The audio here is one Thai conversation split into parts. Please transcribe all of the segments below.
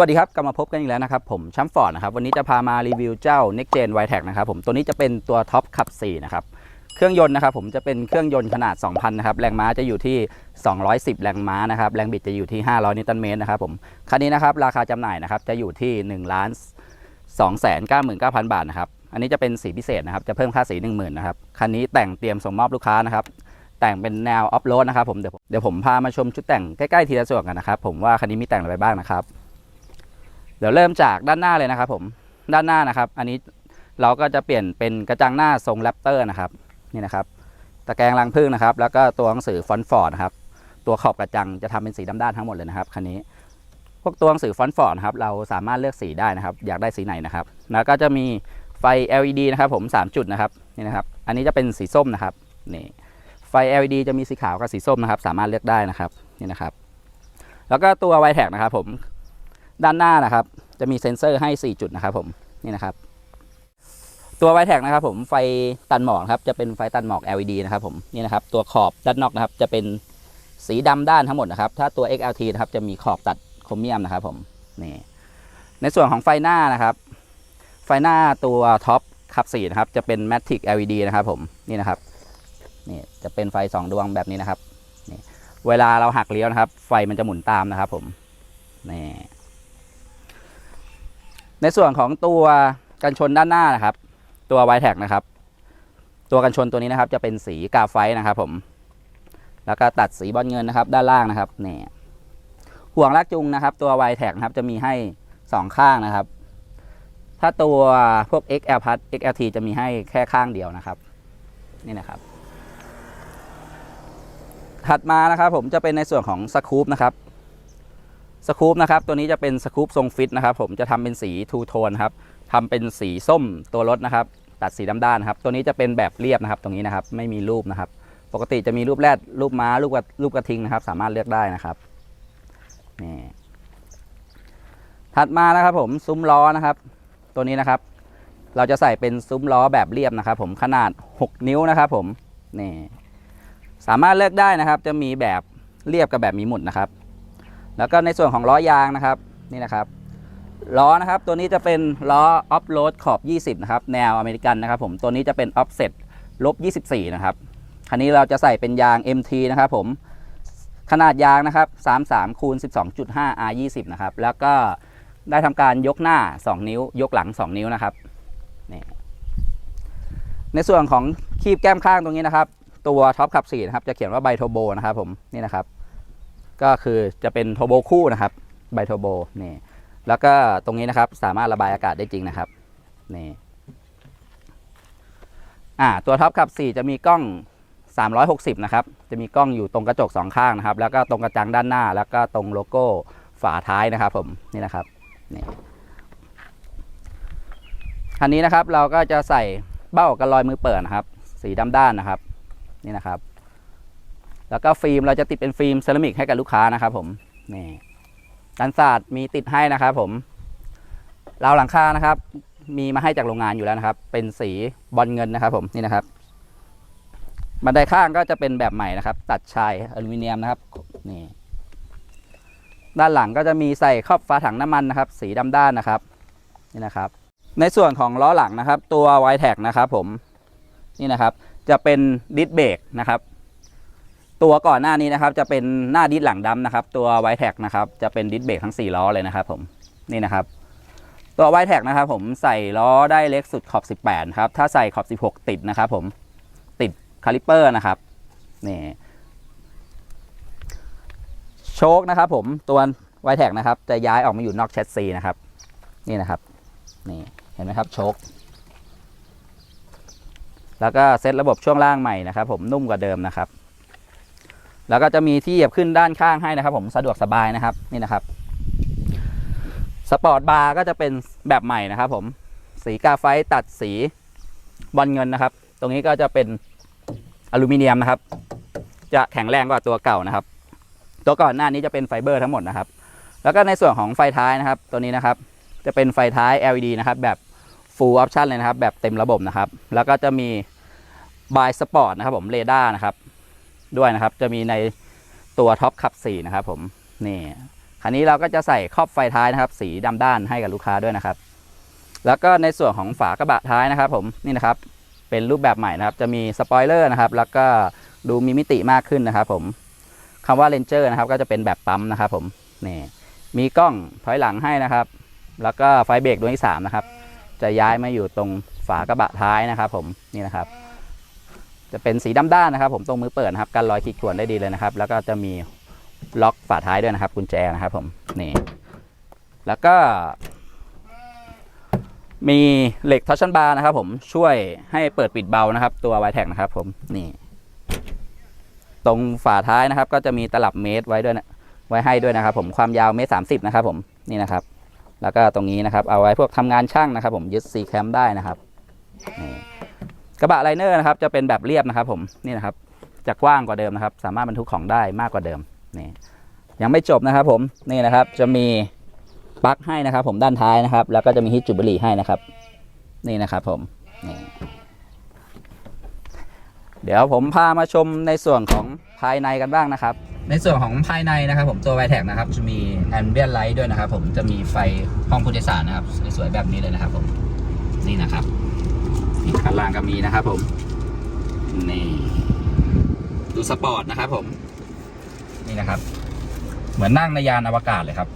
สวัสดีครับ กลับมาพบกันอีกแล้วนะครับ ผมชัมฟอร์ดนะครับ วันนี้จะพามารีวิวเจ้า Next Gen y t e c นะครับผมตัวนี้จะเป็นตัวท็อปขับ 4 นะครับ เครื่องยนต์นะครับผมจะเป็นเครื่องยนต์ขนาด 2,000 นะครับ แรงม้าจะอยู่ที่ 210 แรงม้านะครับ แรงบิดจะอยู่ที่ 500 นิวตันเมตรนะครับผม คันนี้นะครับ ราคาจำหน่ายนะครับ จะอยู่ที่ 1 ล้าน299,000บาทนะครับ อันนี้จะเป็นสีพิเศษนะครับ จะเพิ่มค่าสี 10,000นะครับ คันนี้แต่งเตรียมส่งมอบลูกค้านะครับแต่งเป็นแนวออฟโรดนะครับผมเดี๋ยวผมเดี๋ยวผมพามาชมชุดแต่งใกล้ๆทีละส่วนกันนะครับผมว่าคันนี้มีแต่งอะไรบ้างนะครับ เดี๋ยวเริ่มจากด้านหน้าเลยนะครับผมด้านหน้านะครับ อันนี้เราก็จะเปลี่ยนเป็นกระจังหน้าทรงแรปเตอร์นะครับนี่นะครับ ตะแกรงรังผึ้งนะครับ แล้วก็ตัวหนังสือฟอนต์ฟอร์ดนะครับตัวขอบกระจังจะทำเป็นสีดำด้านทั้งหมดเลยนะครับคันนี้ พวกตัวหนังสือฟอนต์ฟอร์ดครับเราสามารถเลือกสีได้นะครับ อยากได้สีไหนนะครับ แล้วก็จะมีไฟ LED นะครับผม3จุดนะครับนี่นะครับ อันนี้จะเป็นสีส้มนะครับนี่ไฟ LED จะมีสีขาวกับสีส้มนะครับ สามารถเลือกได้นะครับนี่นะครับ แล้วก็ตัวไวแท็กนะครับผม ด้านหน้านะครับ จะมีเซ็นเซอร์ให้ 4 จุดนะครับผมนี่นะครับ ตัวไวแท็กนะครับผมไฟตันหมอกครับจะเป็นไฟตันหมอก LED นะครับผมนี่นะครับ ตัวขอบด้านนอกนะครับ จะเป็นสีดำด้านทั้งหมดนะครับ ถ้าตัว XLT นะครับจะมีขอบตัดโครเมียมนะครับผมนี่ในส่วนของไฟหน้านะครับ ไฟหน้าตัวท็อปขับสีนะครับ จะเป็น Matic LED นะครับผมนี่นะครับนี่จะเป็นไฟ 2 ดวงแบบนี้นะครับนี่เวลาเราหักเลี้ยวนะครับ ไฟมันจะหมุนตามนะครับผมนี่ ในส่วนของตัวกันชนด้านหน้านะครับ ตัว y t e c นะครับ ตัวกันชนตัวนี้นะครับ จะเป็นสีกาไฟนะครับ ผม แล้วก็ตัดสีบอลเงินนะครับ ด้านล่างนะครับนี่ห่วงลากจูงนะครับ ตัว y t e c นะครับ จะมีให้สองข้างนะครับ ถ้าตัวพวก XL Plus XLT จะมีให้แค่ข้างเดียวนะครับ นี่นะครับ ถัดมานะครับ ผมจะเป็นในส่วนของสกู๊ปนะครับ สกู๊ปนะครับตัวนี้จะเป็นสกู๊ปทรงฟิตนะครับผมจะทำเป็นสีทูโทนครับทำเป็นสีส้มตัวรถนะครับตัดสีดำด้านครับตัวนี้จะเป็นแบบเรียบนะครับ ตรงนี้นะครับไม่มีรูปนะครับ ปกติจะมีรูปแรดรูปม้ารูปกระรูปกระทิงนะครับ สามารถเลือกได้นะครับนี่ถัดมานะครับผมซุ้มล้อนะครับ ตัวนี้นะครับ เราจะใส่เป็นซุ้มล้อแบบเรียบนะครับ ผมขนาด 6 นิ้วนะครับ ผมนี่สามารถเลือกได้นะครับ จะมีแบบเรียบกับแบบมีหมุดนะครับ แล้วก็ในส่วนของล้อยางนะครับนี่นะครับล้อนะครับตัวนี้จะเป็นล้อออฟโรดขอบ 20 นะครับ แนวอเมริกันนะครับผมตัวนี้จะเป็นออฟเซ็ตลบ 24 นะครับคันนี้เราจะใส่เป็นยาง MT นะครับผมขนาดยางนะครับ 33คูณ12.5 R 20นะครับ แล้วก็ได้ทำการยกหน้า 2 นิ้ว ยกหลัง 2 นิ้วนะครับนี่ในส่วนของคีบแก้มข้างตรงนี้นะครับ ตัวท็อปขับ4นะครับ จะเขียนว่าไบโทโบนะครับผม นี่นะครับ ก็คือจะเป็นโทโบคู่นะครับไบโทโบนี่แล้วก็ตรงนี้นะครับสามารถระบายอากาศได้จริงนะครับนี่อ่าตัวท็อปขับ 4 จะมีกล้อง 360 นะครับ จะมีกล้องอยู่ตรงกระจกสองข้างนะครับ แล้วก็ตรงกระจังด้านหน้า แล้วก็ตรงโลโก้ฝาท้ายนะครับผมนี่นะครับนี่คันนี้นะครับเราก็จะใส่เบ้ากันรอยมือเปิดนะครับ สีดำด้านนะครับ นี่นะครับ แล้วก็ฟิล์มเราจะติดเป็นฟิล์มเซรามิกให้กับลูกค้านะครับผมนี่กันศาสตร์มีติดให้นะครับผมราวหลังคานะครับ มีมาให้จากโรงงานอยู่แล้วนะครับ เป็นสีบอลเงินนะครับ ผมนี่นะครับบันไดข้างก็จะเป็นแบบใหม่นะครับ ตัดชายอลูมิเนียมนะครับนี่ด้านหลังก็จะมีใส่ครอบฝาถังน้ำมันนะครับ สีดำด้านนะครับนี่นะครับ ในส่วนของล้อหลังนะครับ ตัว y t e c นะครับ ผมนี่นะครับ จะเป็นดิสเบรกนะครับ ตัวก่อนหน้านี้นะครับจะเป็นหน้าดิสหลังดำนะครับ ตัว y t e c นะครับจะเป็นดิสเบรกทั้ง 4 ล้อเลยนะครับผมนี่นะครับ ตัว y t e c นะครับผมใส่ล้อได้เล็กสุดขอบ 18ครับถ้าใส่ขอบ 16 ติดนะครับผมติดคาลิปเปอร์นะครับนี่โชคนะครับผมตัว y t e c นะครับ จะย้ายออกมาอยู่นอกแชสซีนะครับ นี่นะครับนี่เห็นไหมครับโชคแล้วก็เซตระบบช่วงล่างใหม่นะครับ ผมนุ่มกว่าเดิมนะครับ แล้วก็จะมีที่เหยียบขึ้นด้านข้างให้นะครับ ผมสะดวกสบายนะครับนี่นะครับสปอร์ตบาร์ก็จะเป็นแบบใหม่นะครับ ผมสีกาไฟตัดสีบอลเงินนะครับ ตรงนี้ก็จะเป็นอลูมิเนียมนะครับ จะแข็งแรงกว่าตัวเก่านะครับ ตัวก่อนหน้านี้จะเป็นไฟเบอร์ทั้งหมดนะครับ แล้วก็ในส่วนของไฟท้ายนะครับ ตัวนี้นะครับ จะเป็นไฟท้าย LED นะครับ แบบ full option เลยนะครับ แบบเต็มระบบนะครับ แล้วก็จะมี by sport นะครับ ผมเรดาร์นะครับ ด้วยนะครับ จะมีในตัวท็อปขับ4นะครับผมนี่คันนี้เราก็จะใส่ครอบไฟท้ายนะครับ สีดำด้านให้กับลูกค้าด้วยนะครับ แล้วก็ในส่วนของฝากระบะท้ายนะครับ ผมนี่นะครับ เป็นรูปแบบใหม่นะครับ จะมีสปอยเลอร์นะครับ แล้วก็ดูมีมิติมากขึ้นนะครับ ผมคำว่าเลนเจอร์นะครับ ก็จะเป็นแบบปั๊มนะครับ ผมนี่มีกล้องถอยหลังให้นะครับ แล้วก็ไฟเบรกดวงที่สามนะครับ จะย้ายมาอยู่ตรงฝากระบะท้ายนะครับ ผมนี่นะครับ จะเป็นสีดำด้านนะครับ ผมตรงมือเปิดนะครับกันรอยขีดข่วนได้ดีเลยนะครับ แล้วก็จะมีล็อกฝาท้ายด้วยนะครับกุญแจนะครับผมนี่แล้วก็ มีเหล็กทัชชันบาร์นะครับ ผมช่วยให้เปิดปิดเบานะครับ ตัว y t e c นะครับ ผมนี่ ตรงฝาท้ายนะครับ ก็จะมีตลับเมตรไว้ด้วยนะไว้ให้ด้วยนะครับ ผมความยาวเมตรสามสิบนะครับ ผมนี่นะครับ แล้วก็ตรงนี้นะครับ เอาไว้พวกทำงานช่างนะครับ ผมยึดซีแคมได้นะครับนี่ กระบะไลเนอร์นะครับจะเป็นแบบเรียบนะครับ ผมนี่นะครับจะกว้างกว่าเดิมนะครับ สามารถบรรทุกของได้มากกว่าเดิมนี่ยังไม่จบนะครับ ผมนี่นะครับจะมีปลั๊กให้นะครับ ผมด้านท้ายนะครับ แล้วก็จะมีฮิตจุดบุหรี่ให้นะครับ นี่นะครับผมนี่เดี๋ยวผมพามาชมในส่วนของภายในกันบ้างนะครับ ในส่วนของภายในนะครับ ผมตัว v i t e c นะครับ จะมี ambient light ด้วยนะครับ ผมจะมีไฟห้องผู้โดยสารนะครับ สวยๆแบบนี้เลยนะครับ ผมนี่นะครับ ข้างล่างก็มีนะครับผม นี่ ดูสปอร์ตนะครับผม นี่นะครับ เหมือนนั่งในยานอวกาศเลยครับ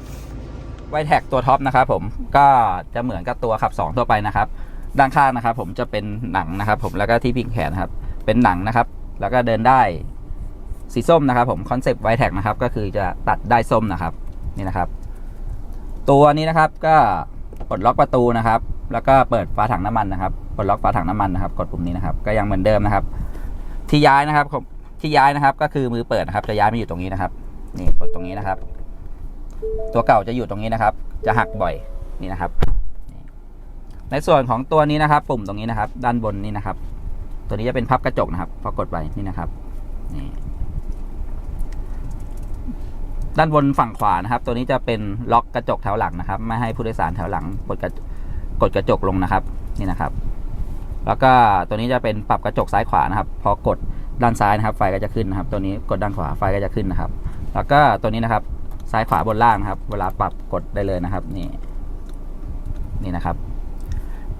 ไวแท็กตัวท็อปนะครับผมก็จะเหมือนกับตัวขับ 2 ตัวไปนะครับ ด้านข้างนะครับ ผมจะเป็นหนังนะครับ ผมแล้วก็ที่พิงแขนนะครับ เป็นหนังนะครับ แล้วก็เดินได้สีส้มนะครับ ผมคอนเซปต์ไวแท็กนะครับก็คือจะตัดได้ส้มนะครับนี่นะครับ ตัวนี้นะครับก็ปลดล็อกประตูนะครับ แล้วก็เปิดฝาถังน้ำมันนะครับ ปลดล็อกฝาถังน้ำมันนะครับ กดปุ่มนี้นะครับ ก็ยังเหมือนเดิมนะครับ ที่ย้ายนะครับที่ย้ายนะครับ ก็คือมือเปิดนะครับ จะย้ายมาอยู่ตรงนี้นะครับ นี่กดตรงนี้นะครับ ตัวเก่าจะอยู่ตรงนี้นะครับ จะหักบ่อยนี่นะครับ ในส่วนของตัวนี้นะครับ ปุ่มตรงนี้นะครับ ด้านบนนี่นะครับ ตัวนี้จะเป็นพับกระจกนะครับพอกดไปนี่นะครับนี่ด้านบนฝั่งขวานะครับ ตัวนี้จะเป็นล็อกกระจกแถวหลังนะครับ ไม่ให้ผู้โดยสารแถวหลังกดกระกดกระจกลงนะครับ นี่นะครับ แล้วก็ตัวนี้จะเป็นปรับกระจกซ้ายขวานะครับ พอกดด้านซ้ายนะครับไฟก็จะขึ้นนะครับ ตัวนี้กดด้านขวาไฟก็จะขึ้นนะครับ แล้วก็ตัวนี้นะครับซ้ายขวาบนล่างครับ เวลาปรับกดได้เลยนะครับนี่นี่นะครับ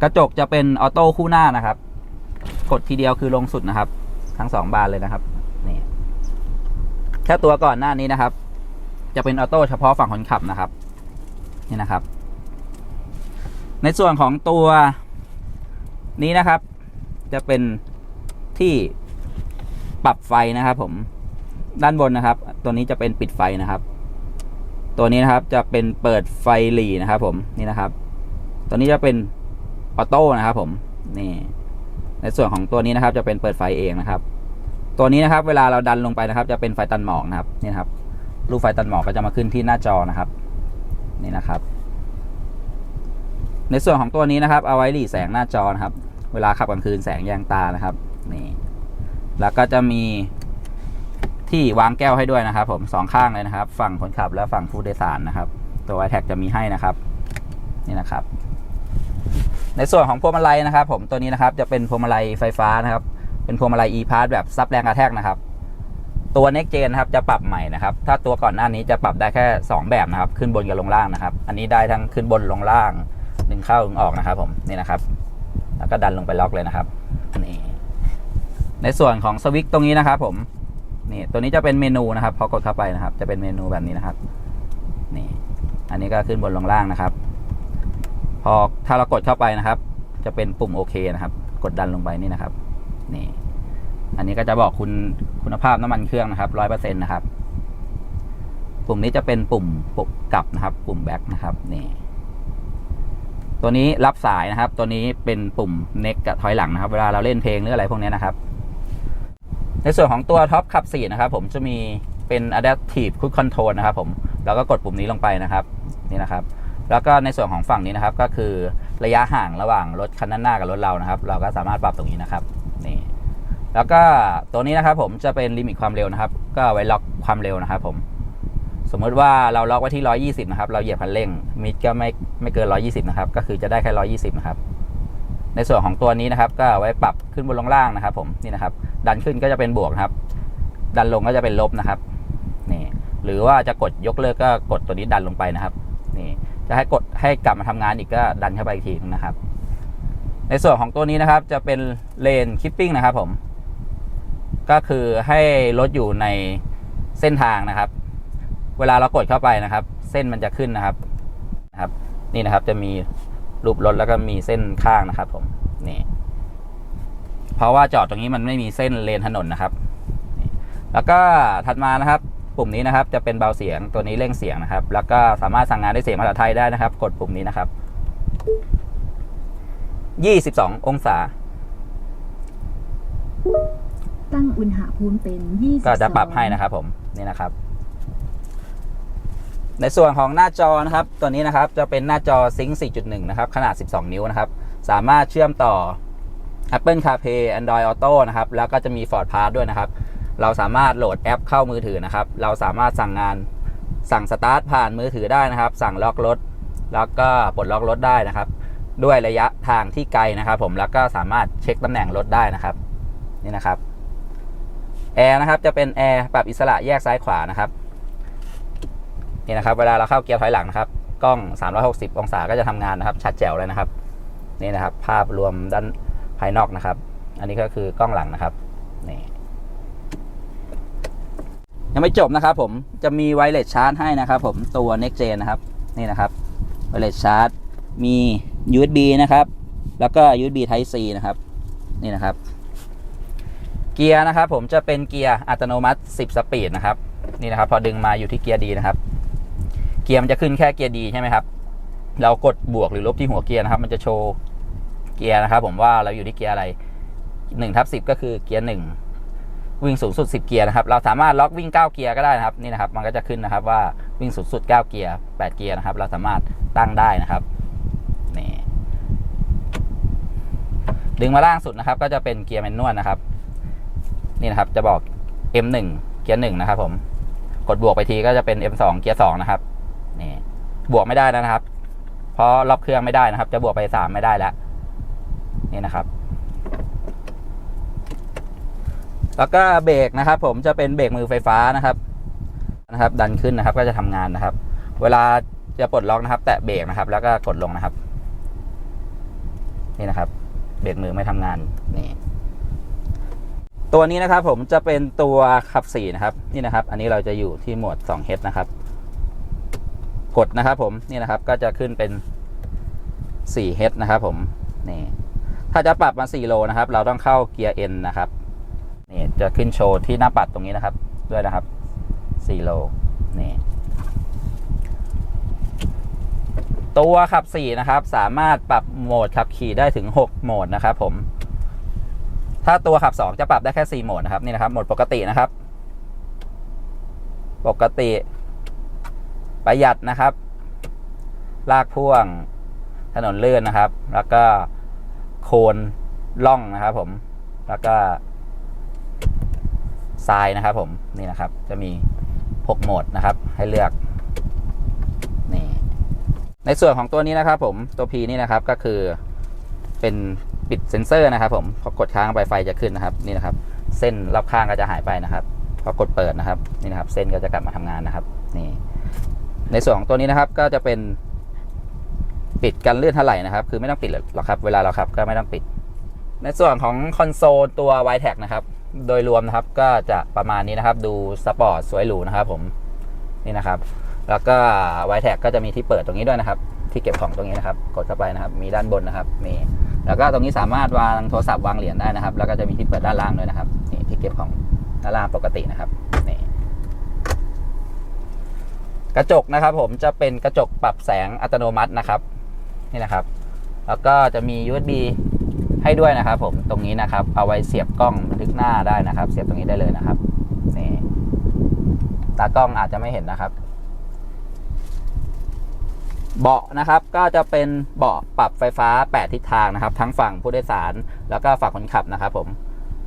กระจกจะเป็นออโต้คู่หน้านะครับ กดทีเดียวคือลงสุดนะครับ ทั้งสองบานเลยนะครับนี่แค่ตัวก่อนหน้านี้นะครับ จะเป็นออโต้เฉพาะฝั่งคนขับนะครับ นี่นะครับ ในส่วนของตัว นี้นะครับ จะเป็นที่ปรับไฟนะครับ ผมด้านบนนะครับ ตัวนี้จะเป็นปิดไฟนะครับ ตัวนี้นะครับจะเป็นเปิดไฟหลีนะครับ ผมนี่นะครับ ตัวนี้จะเป็นออโต้นะครับ ผมนี่ ในส่วนของตัวนี้นะครับ จะเป็นเปิดไฟเองนะครับ ตัวนี้นะครับ เวลาเราดันลงไปนะครับ จะเป็นไฟตันหมอกนะครับนี่ครับรูปไฟตันหมอกก็จะมาขึ้นที่หน้าจอนะครับ นี่นะครับ ในส่วนของตัวนี้นะครับ เอาไว้หลีแสงหน้าจอนะครับ เวลาขับกลางคืนแสงแยงตานะครับนี่แล้วก็จะมีที่วางแก้วให้ด้วยนะครับผมสองข้างเลยนะครับ ฝั่งคนขับและฝั่งผู้โดยสารนะครับ ตัว i t แท็กจะมีให้นะครับนี่นะครับ ในส่วนของพวงมาลัยนะครับ ผมตัวนี้นะครับจะเป็นพวงมาลัยไฟฟ้านะครับ เป็นพวงมาลัย e-pass แบบซับแรงกระแทกนะครับ ตัว next gen นะครับจะปรับใหม่นะครับ ถ้าตัวก่อนหน้านี้จะปรับได้แค่ 2 แบบนะครับ ขึ้นบนกับลงล่างนะครับ อันนี้ได้ทั้งขึ้นบนลงล่างดึงเข้าดึงออกนะครับ ผมนี่นะครับ แล้วก็ดันลงไปล็อกเลยนะครับนี่ในส่วนของสวิตช์ตรงนี้นะครับ ผมนี่ตัวนี้จะเป็นเมนูนะครับพอกดเข้าไปนะครับ จะเป็นเมนูแบบนี้นะครับนี่อันนี้ก็ขึ้นบนลงล่างนะครับ พอถ้าเรากดเข้าไปนะครับ จะเป็นปุ่มโอเคนะครับ กดดันลงไปนี่นะครับนี่อันนี้ก็จะบอกคุณคุณภาพน้ำมันเครื่องนะครับร้อยเปอร์เซ็นต์นะครับ ปุ่มนี้จะเป็นปุ่มปุ่มกลับนะครับ ปุ่มแบ็คนะครับนี่ ตัวนี้รับสายนะครับ ตัวนี้เป็นปุ่มเน็กกับถอยหลังนะครับ เวลาเราเล่นเพลงหรืออะไรพวกนี้นะครับ ในส่วนของตัวท็อปขับ4นะครับ ผมจะมีเป็น adaptive cruise control นะครับผมแล้วก็กดปุ่มนี้ลงไปนะครับนี่นะครับ แล้วก็ในส่วนของฝั่งนี้นะครับ ก็คือระยะห่างระหว่างรถคันหน้ากับรถเรานะครับ เราก็สามารถปรับตรงนี้นะครับนี่แล้วก็ตัวนี้นะครับผมจะเป็นลิมิตความเร็วนะครับ ก็ไว้ล็อกความเร็วนะครับผม สมมติว่าเราล็อกไว้ที่ 120 นะครับ เราเหยียบคันเร่ง มิดก็ไม่ไม่เกิน 120 นะครับ ก็คือจะได้แค่ 120 นะครับ ในส่วนของตัวนี้นะครับ ก็ไว้ปรับขึ้นบนลงล่างนะครับ ผมนี่นะครับ ดันขึ้นก็จะเป็นบวกครับ ดันลงก็จะเป็นลบนะครับนี่หรือว่าจะกดยกเลิกก็กดตัวนี้ดันลงไปนะครับนี่จะให้กดให้กลับมาทำงานอีกก็ดันเข้าไปอีกทีนะครับ ในส่วนของตัวนี้นะครับ จะเป็นเลนคิปปิ้งนะครับ ผม ก็คือให้รถอยู่ในเส้นทางนะครับ เวลาเรากดเข้าไปนะครับ เส้นมันจะขึ้นนะครับนะครับ นี่นะครับจะมีรูปรถแล้วก็มีเส้นข้างนะครับ ผมนี่เพราะว่าจอดตรงนี้มันไม่มีเส้นเลนถนนนะครับนี่แล้วก็ถัดมานะครับ ปุ่มนี้นะครับ จะเป็นเบาเสียงตัวนี้เร่งเสียงนะครับ แล้วก็สามารถสั่งงานด้วยเสียงภาษาไทยได้นะครับ กดปุ่มนี้นะครับ22องศา ตั้งอุณหภูมิเป็น22ก็จะปรับให้นะครับ ผมนี่นะครับ ในส่วนของหน้าจอนะครับตัวนี้นะครับจะเป็นหน้าจอ Sync 4.1 นะครับ ขนาด 12 นิ้วนะครับ สามารถเชื่อมต่อ Apple CarPlay Android Auto นะครับ แล้วก็จะมี Ford Pass ด้วยนะครับ เราสามารถโหลดแอปเข้ามือถือนะครับ เราสามารถสั่งงานสั่งสตาร์ทผ่านมือถือได้นะครับ สั่งล็อกรถ แล้วก็ปลดล็อกรถได้นะครับ ด้วยระยะทางที่ไกลนะครับ ผมแล้วก็สามารถเช็คตำแหน่งรถได้นะครับนี่นะครับแอร์นะครับจะเป็นแอร์ปรับอิสระแยกซ้ายขวานะครับ นี่นะครับเวลาเราเข้าเกียร์ถอยหลังนะครับกล้อง 360 องศาก็จะทำงานนะครับ ชัดแจ๋วเลยนะครับ นี่นะครับ ภาพรวมด้านภายนอกนะครับ อันนี้ก็คือกล้องหลังนะครับนี่ยังไม่จบนะครับ ผมจะมีไวเลสชาร์จให้นะครับ ผมตัว Next Gen นะครับ นี่นะครับไวเลสชาร์จมี USB นะครับ แล้วก็ USB Type C นะครับ นี่นะครับ เกียร์นะครับ ผมจะเป็นเกียร์อัตโนมัติ 10 สปีดนะครับ นี่นะครับ พอดึงมาอยู่ที่เกียร์ดีนะครับ เกียร์มันจะขึ้นแค่เกียร์ดีใช่ไหมครับ เรากดบวกหรือลบที่หัวเกียร์นะครับ มันจะโชว์เกียร์นะครับ ผมว่าเราอยู่ที่เกียร์อะไร1ทับ10ก็คือเกียร์1วิ่งสูงสุด 10 เกียร์นะครับ เราสามารถล็อกวิ่ง 9 เกียร์ก็ได้นะครับ นี่นะครับ มันก็จะขึ้นนะครับว่าวิ่งสูงสุด 9 เกียร์ 8 เกียร์นะครับ เราสามารถตั้งได้นะครับ นี่ ดึงมาล่างสุดนะครับ ก็จะเป็นเกียร์แมนนวลนะครับ นี่นะครับ จะบอก M1 เกียร์1นะครับผม กดบวกไปทีก็จะเป็น M2 เกียร์2นะครับ นี่บวกไม่ได้นะครับ เพราะล็อกเครื่องไม่ได้นะครับ จะบวกไป3ไม่ได้แล้ว นี่นะครับ แล้วก็เบรกนะครับ ผมจะเป็นเบรกมือไฟฟ้านะครับนะครับ ดันขึ้นนะครับ ก็จะทำงานนะครับ เวลาจะปลดล็อกนะครับ แตะเบรกนะครับ แล้วก็กดลงนะครับ นี่นะครับ เบรกมือไม่ทำงานนี่ตัวนี้นะครับผมจะเป็นตัวขับ4นะครับ นี่นะครับ อันนี้เราจะอยู่ที่โหมด 2H นะครับ กดนะครับผมนี่นะครับก็จะขึ้นเป็น 4H นะครับผมนี่ถ้าจะปรับมา4โลนะครับ เราต้องเข้าเกียร์ N นะครับนี่จะขึ้นโชว์ที่หน้าปัดตรงนี้นะครับ ด้วยนะครับ4โลนี่ตัวขับ4นะครับ สามารถปรับโหมดขับขี่ได้ถึง 6 โหมดนะครับผม ถ้าตัวขับ 2 จะปรับได้แค่ 4 โหมดนะครับนี่นะครับโหมดปกตินะครับ ปกติ ประหยัดนะครับ ลากพ่วง ถนนเลื่อนนะครับ แล้วก็โคนล่องนะครับ ผม แล้วก็ทรายนะครับผมนี่นะครับ จะมี 6 โหมดนะครับ ให้เลือกนี่ในส่วนของตัวนี้นะครับ ผมตัว P นี่นะครับก็คือเป็นปิดเซ็นเซอร์นะครับ ผมพอกดค้างไปไฟจะขึ้นนะครับ นี่นะครับ เส้นรอบข้างก็จะหายไปนะครับพอกดเปิดนะครับ นี่นะครับ เส้นก็จะกลับมาทำงานนะครับ นี่ ในส่วนของตัวนี้นะครับก็จะเป็นปิดกันเลื่อนเท่าไหร่นะครับ คือไม่ต้องปิดหรอกครับ เวลาเราขับก็ไม่ต้องปิด ในส่วนของคอนโซลตัว y t e c นะครับ โดยรวมนะครับก็จะประมาณนี้นะครับ ดูสปอร์ตสวยหรูนะครับผมนี่นะครับ แล้วก็ y t e c ก็จะมีที่เปิดตรงนี้ด้วยนะครับ ที่เก็บของตรงนี้นะครับ กดเข้าไปนะครับ มีด้านบนนะครับมีแล้วก็ตรงนี้สามารถวางโทรศัพท์วางเหรียญได้นะครับ แล้วก็จะมีที่เปิดด้านล่างด้วยนะครับนี่ที่เก็บของด้านล่างปกตินะครับนี่ กระจกนะครับผมจะเป็นกระจกปรับแสงอัตโนมัตินะครับนี่นะครับ แล้วก็จะมี USB ให้ด้วยนะครับ ผมตรงนี้นะครับ เอาไว้เสียบกล้องบันทึกหน้าได้นะครับ เสียบตรงนี้ได้เลยนะครับนี่ตากล้องอาจจะไม่เห็นนะครับ เบาะนะครับก็จะเป็นเบาะปรับไฟฟ้า 8 ทิศทางนะครับ ทั้งฝั่งผู้โดยสารแล้วก็ฝั่งคนขับนะครับ ผม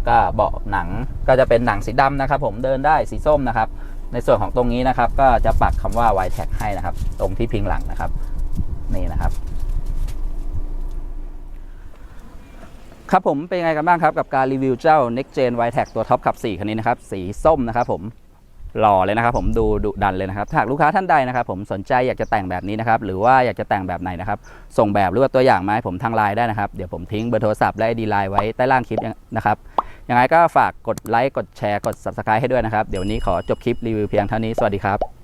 ก็เบาะหนังก็จะเป็นหนังสีดำนะครับ ผมเดินได้สีส้มนะครับ ในส่วนของตรงนี้นะครับ ก็จะปักคำว่า Y tag ให้นะครับ ตรงที่พิงหลังนะครับ นี่นะครับ ครับผมเป็นไงกันบ้างครับ กับการรีวิวเจ้า Next Gen Y tag ตัวท็อปขับ4คันนี้นะครับ สีส้มนะครับ ผมหล่อเลยนะครับ ผมดูดุดันเลยนะครับหากลูกค้าท่านใดนะครับ ผมสนใจอยากจะแต่งแบบนี้นะครับ หรือว่าอยากจะแต่งแบบไหนนะครับ ส่งแบบหรือว่าตัวอย่างมาให้ผมทางไลน์ได้นะครับ เดี๋ยวผมทิ้งเบอร์โทรศัพท์และดีไลน์ไว้ใต้ล่างคลิปนะครับ ยังไงก็ฝากกดไลค์กดแชร์กด Subscribe ให้ด้วยนะครับ เดี๋ยววันนี้ขอจบคลิปรีวิวเพียงเท่านี้สวัสดีครับ